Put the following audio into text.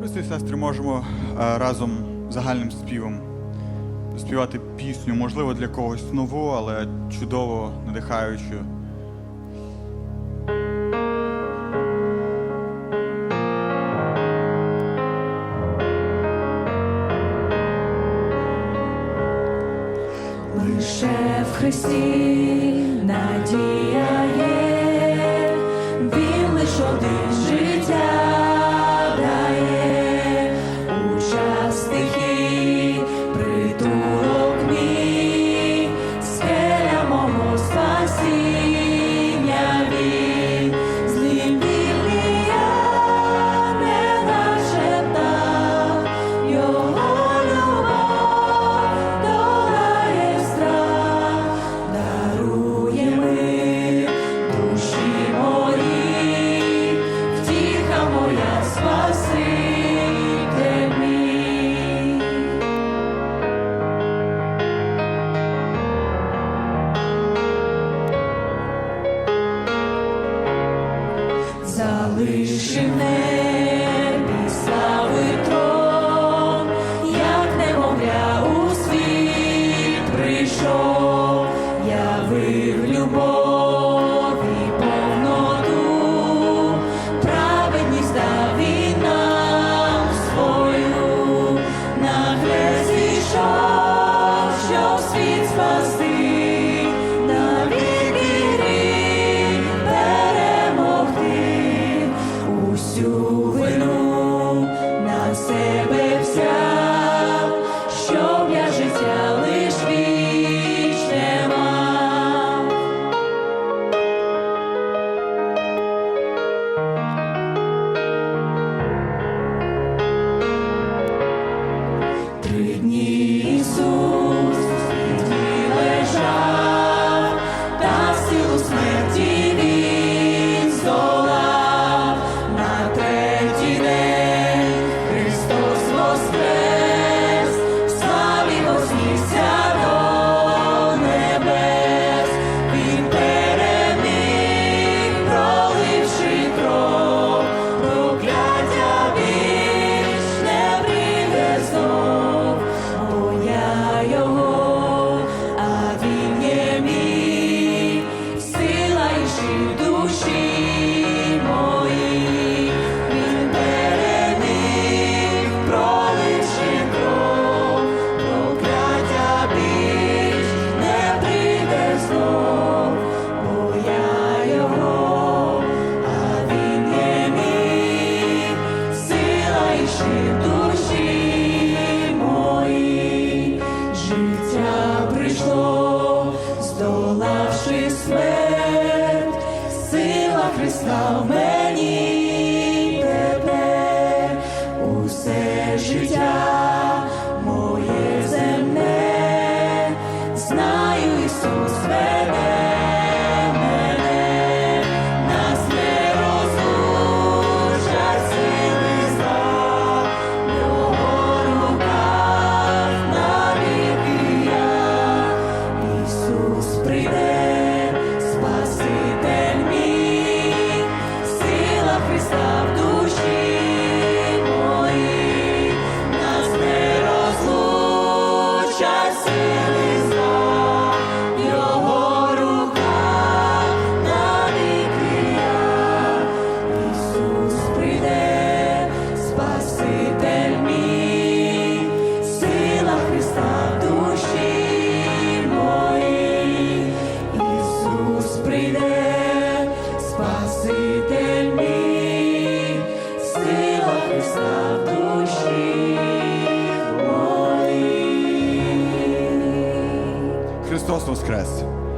Брати і сестри, можемо е, разом загальним співом співати пісню, можливо, для когось нову, але чудово надихаючу. Лише в Христі надія є. Лиши небі слави трон, як немовля у світ прийшов, я вив. посміхся. душі, душі мої, життя прийшло, здолавши смерть, сила Христа в мені тепер. Усе життя моє земне, знаю Ісус. Христа в душі. bênçãos crescem.